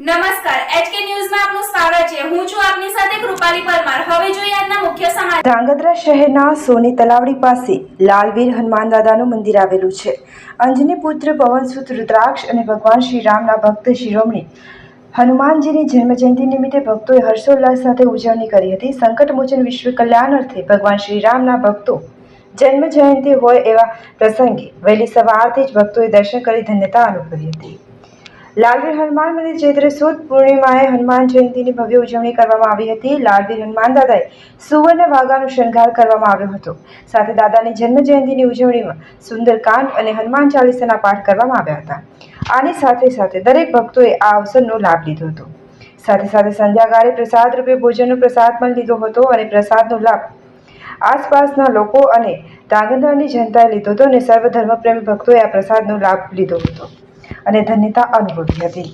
નમસ્કાર, એચકે ન્યૂઝમાં આપનું સ્વાગત છે. હું છું આપની સાથે કૃપાલી પરમાર. હવે જોઈએ આજના મુખ્ય સમાચાર. ધ્રાંગધ્રા શહેરના સોની તલાવડી પાસે લાલવીર હનુમાન મંદિર આવેલું છે. અંજની પુત્ર પવનસુત રુદ્રાક્ષ અને ભગવાન શ્રી રામના ભક્ત શિરોમણી હનુમાનજીની જન્મજયંતિ નિમિત્તે ભક્તોએ હર્ષોલ્લાસ સાથે ઉજવણી કરી હતી. સંકટમોચન વિશ્વ કલ્યાણ અર્થે ભગવાન શ્રી રામના ભક્તો જન્મ જયંતિ હોય એવા પ્રસંગે વહેલી સવારથી જ ભક્તોએ દર્શન કરી ધન્યતા અનુભવી હતી. લાલવીર હનુમાન મંદિર ચૈત્ર સુદ પૂર્ણિમાએ હનુમાન જયંતિની ભવ્ય ઉજવણી કરવામાં આવી હતી. લાલવીર હનુમાન દાદાએ સુવર્ણ વાઘાનો શણગાર કરવામાં આવ્યો હતો. સાથે દાદાની જન્મ જયંતિની ઉજવણીમાં સુંદરકાંડ અને હનુમાન ચાલીસાના પાઠ કરવામાં આવ્યા હતા. આની સાથે સાથે દરેક ભક્તોએ આ અવસરનો લાભ લીધો હતો. સાથે સાથે સંધ્યાકાળે પ્રસાદ રૂપે ભોજનનો પ્રસાદ પણ લીધો હતો અને પ્રસાદનો લાભ આસપાસના લોકો અને ધ્રાંગધ્રાની જનતાએ લીધો હતો અને સર્વ પ્રેમ ભક્તોએ આ પ્રસાદનો લાભ લીધો હતો. અને ધન્યતા અનુભવી હતી.